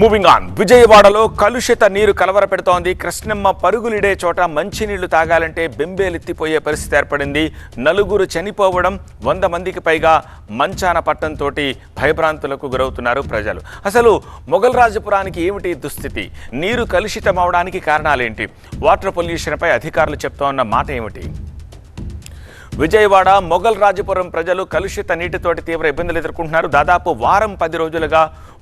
Moving on విజయవాడలో కలుషిత నీరు కలవరపెడుతోంది. కృష్ణమ్మ పరుగులిడే చోట మంచినీళ్ళు తాగాలంటే బెంబేలెత్తిపోయే పరిస్థితి ఏర్పడింది. నలుగురు చనిపోవడం వంద మందికి పైగా మంచాన పట్టంతో భయభ్రాంతులకు గురవుతున్నారు ప్రజలు. అసలు మొఘల్ రాజపురానికి ఏమిటి దుస్థితి? నీరు కలుషితం అవడానికి కారణాలేంటి? వాటర్ పొల్యూషన్పై అధికారులు చెప్తోన్న మాట ఏమిటి విజయవాడ మొఘల్ రాజపురం ప్రజలు కలుషిత నీటితోటి తీవ్ర ఇబ్బందులు ఎదుర్కొంటున్నారు. దాదాపు వారం పది రోజులుగా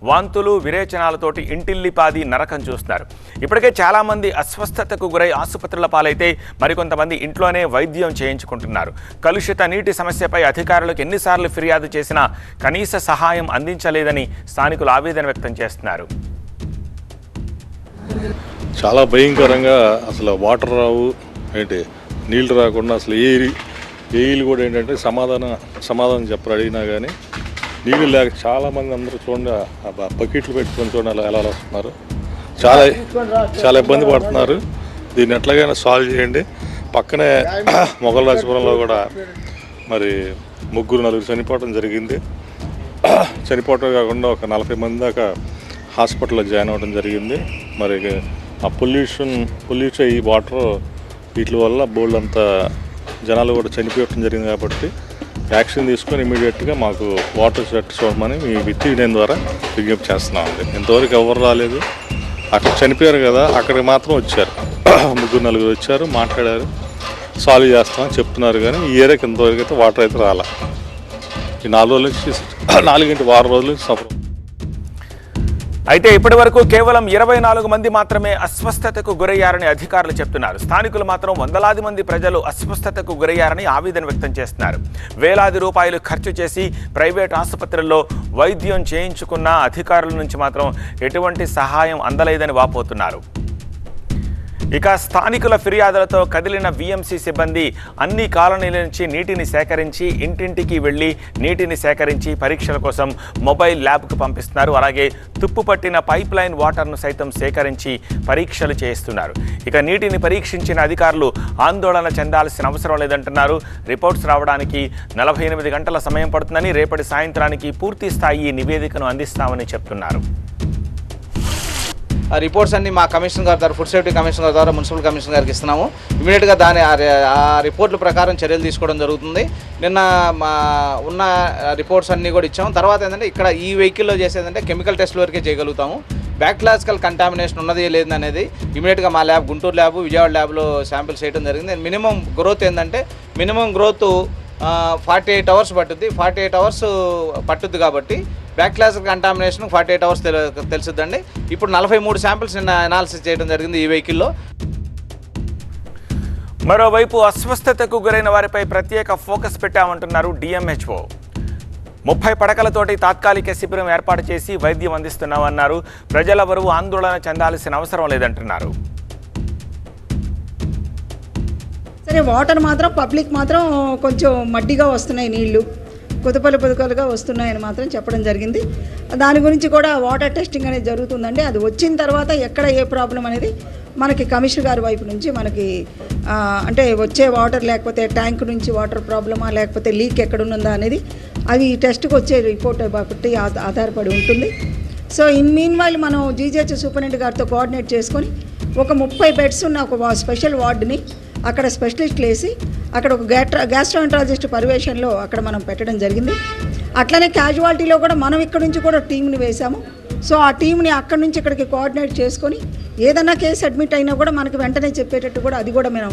వాంతులు విరేచనాలతోటి ఇంటిల్లిపాది నరకం చూస్తున్నారు. ఇప్పటికే చాలామంది అస్వస్థతకు గురై ఆసుపత్రుల పాలైతే మరికొంతమంది ఇంట్లోనే వైద్యం చేయించుకుంటున్నారు. కలుషిత నీటి సమస్యపై అధికారులకు ఎన్నిసార్లు ఫిర్యాదు చేసినా కనీస సహాయం అందించలేదని స్థానికులు ఆవేదన వ్యక్తం చేస్తున్నారు. చాలా భయంకరంగా అసలు వాటర్ రావు ఏంటి నీళ్ళు రాకుండా అసలు ఏ జైలు కూడా ఏంటంటే సమాధానం సమాధానం చెప్పరు అడిగినా కానీ నీళ్ళు లేక చాలామంది అందరూ చూడండి ఆ బకెట్లు పెట్టుకొని చూడండి అలా ఎలా వస్తున్నారు. చాలా చాలా ఇబ్బంది పడుతున్నారు. దీన్ని ఎట్లాగైనా సాల్వ్ చేయండి. పక్కనే మొఘల్ రాజపురంలో కూడా మరి ముగ్గురు నలుగురు చనిపోవటం జరిగింది. చనిపోవటం కాకుండా ఒక నలభై మంది దాకా హాస్పిటల్లో జాయిన్ అవ్వడం జరిగింది. మరి ఆ పొల్యూషన్ పొల్యూషన్ ఈ వాటర్ వీటి వల్ల బోల్డ్ అంతా జనాలు కూడా చనిపోవటం జరిగింది కాబట్టి యాక్షన్ తీసుకొని ఇమీడియట్గా మాకు వాటర్ సెట్ చూడమని మీ విత్తి యూనియన్ ద్వారా విజ్ఞప్తి చేస్తున్నామండి ఇంతవరకు ఎవరు రాలేదు. అక్కడ చనిపోయారు కదా అక్కడికి మాత్రం వచ్చారు. ముగ్గురు నలుగురు వచ్చారు మాట్లాడారు. సాల్వ్ చేస్తామని చెప్తున్నారు కానీ ఈ ఏరియాకి ఇంతవరకు అయితే వాటర్ అయితే రాలే. ఈ నాలుగు రోజుల నుంచి నాలుగింటి వారం రోజుల నుంచి సఫర్ అయితే ఇప్పటి వరకు కేవలం ఇరవై నాలుగు మంది మాత్రమే అస్వస్థతకు గురయ్యారని అధికారులు చెప్తున్నారు. స్థానికులు మాత్రం వందలాది మంది ప్రజలు అస్వస్థతకు గురయ్యారని ఆవేదన వ్యక్తం చేస్తున్నారు. వేలాది రూపాయలు ఖర్చు చేసి ప్రైవేట్ ఆసుపత్రుల్లో వైద్యం చేయించుకున్న అధికారుల నుంచి మాత్రం ఎటువంటి సహాయం అందలేదని వాపోతున్నారు. ఇక స్థానికుల ఫిర్యాదులతో కదిలిన విఎంసీ సిబ్బంది అన్ని కాలనీల నుంచి నీటిని సేకరించి ఇంటింటికి వెళ్ళి నీటిని సేకరించి పరీక్షల కోసం మొబైల్ ల్యాబ్కు పంపిస్తున్నారు. అలాగే తుప్పుపట్టిన పైప్ లైన్ వాటర్ను సైతం సేకరించి పరీక్షలు చేయిస్తున్నారు. ఇక నీటిని పరీక్షించిన అధికారులు ఆందోళన చెందాల్సిన అవసరం లేదంటున్నారు. రిపోర్ట్స్ రావడానికి నలభై ఎనిమిది గంటల సమయం పడుతుందని రేపటి సాయంత్రానికి పూర్తి స్థాయి నివేదికను అందిస్తామని చెప్తున్నారు. రిపోర్ట్స్ అన్ని మా కమిషనర్ గారి ద్వారా ఫుడ్ సేఫ్టీ కమిషనర్ గారి ద్వారా మున్సిపల్ కమిషనర్ గారికి ఇస్తున్నాము. ఇమీడియట్గా దాని ఆ రిపోర్ట్ల ప్రకారం చర్యలు తీసుకోవడం జరుగుతుంది. నిన్న మా ఉన్న రిపోర్ట్స్ అన్నీ కూడా ఇచ్చాము. తర్వాత ఏంటంటే ఇక్కడ ఈ వెహికల్లో చేసేదంటే కెమికల్ టెస్ట్ వరకే చేయగలుగుతాము. బ్యాక్లాజికల్ కంటామినేషన్ ఉన్నది లేదు అనేది ఇమీడియట్గా మా ల్యాబ్ గుంటూరు ల్యాబ్ విజయవాడ ల్యాబ్లో శాంపిల్స్ చేయడం జరిగింది. మినిమం గ్రోత్ ఏంటంటే minimum growth forty eight hours పట్టుద్ది. ఫార్టీ ఎయిట్ అవర్స్ పట్టుద్ది కాబట్టి బ్యాక్లాస్ కంటామినేషన్ ఫార్టీ ఎయిట్ అవర్స్ తెలు తెలుసుద్దండి. ఇప్పుడు నలభై మూడు శాంపిల్స్ నిన్న అనాలిసిస్ చేయడం జరిగింది ఈ వెహికల్లో మరోవైపు అస్వస్థతకు గురైన వారిపై ప్రత్యేక ఫోకస్ పెట్టామంటున్నారు డిఎంహెచ్ఓ ముప్పై పడకలతోటి తాత్కాలిక శిబిరం ఏర్పాటు చేసి వైద్యం అందిస్తున్నామన్నారు. ప్రజలెవరూ ఆందోళన చెందాల్సిన అవసరం లేదంటున్నారు. సరే వాటర్ మాత్రం పబ్లిక్ మాత్రం కొంచెం మడ్డిగా వస్తున్నాయి నీళ్ళు. కుతపలు పుదకలుగా వస్తున్నాయని మాత్రం చెప్పడం జరిగింది. దాని గురించి కూడా వాటర్ టెస్టింగ్ అనేది జరుగుతుందండి. అది వచ్చిన తర్వాత ఎక్కడ ఏ ప్రాబ్లం అనేది మనకి కమిషనర్ గారి వైపు నుంచి మనకి అంటే వచ్చే వాటర్ లేకపోతే ట్యాంక్ నుంచి వాటర్ ప్రాబ్లమా లేకపోతే లీక్ ఎక్కడున్నదా అనేది అది ఈ టెస్ట్కి వచ్చే రిపోర్ట్ బట్టి ఆధారపడి ఉంటుంది. సో ఇన్ మీన్ వైల్ మనం జీజేహెచ్ సూపరింటెండెంట్ గారితో కోఆర్డినేట్ చేసుకొని ఒక ముప్పై బెడ్స్ ఉన్న ఒక స్పెషల్ వార్డుని అక్కడ స్పెషలిస్టులు వేసి అక్కడ ఒక గ్యాట్రా గ్యాస్ట్రోఎంట్రాలజిస్ట్ పర్యవేక్షణలో అక్కడ మనం పెట్టడం జరిగింది. అట్లనే క్యాజువాలిటీలో కూడా మనం ఇక్కడ నుంచి కూడా టీంని వేసాము సో ఆ టీంని అక్కడి నుంచి ఇక్కడికి కోఆర్డినేట్ చేసుకొని ఏదన్నా కేసు అడ్మిట్ అయినా కూడా మనకి వెంటనే చెప్పేటట్టు కూడా అది కూడా మనం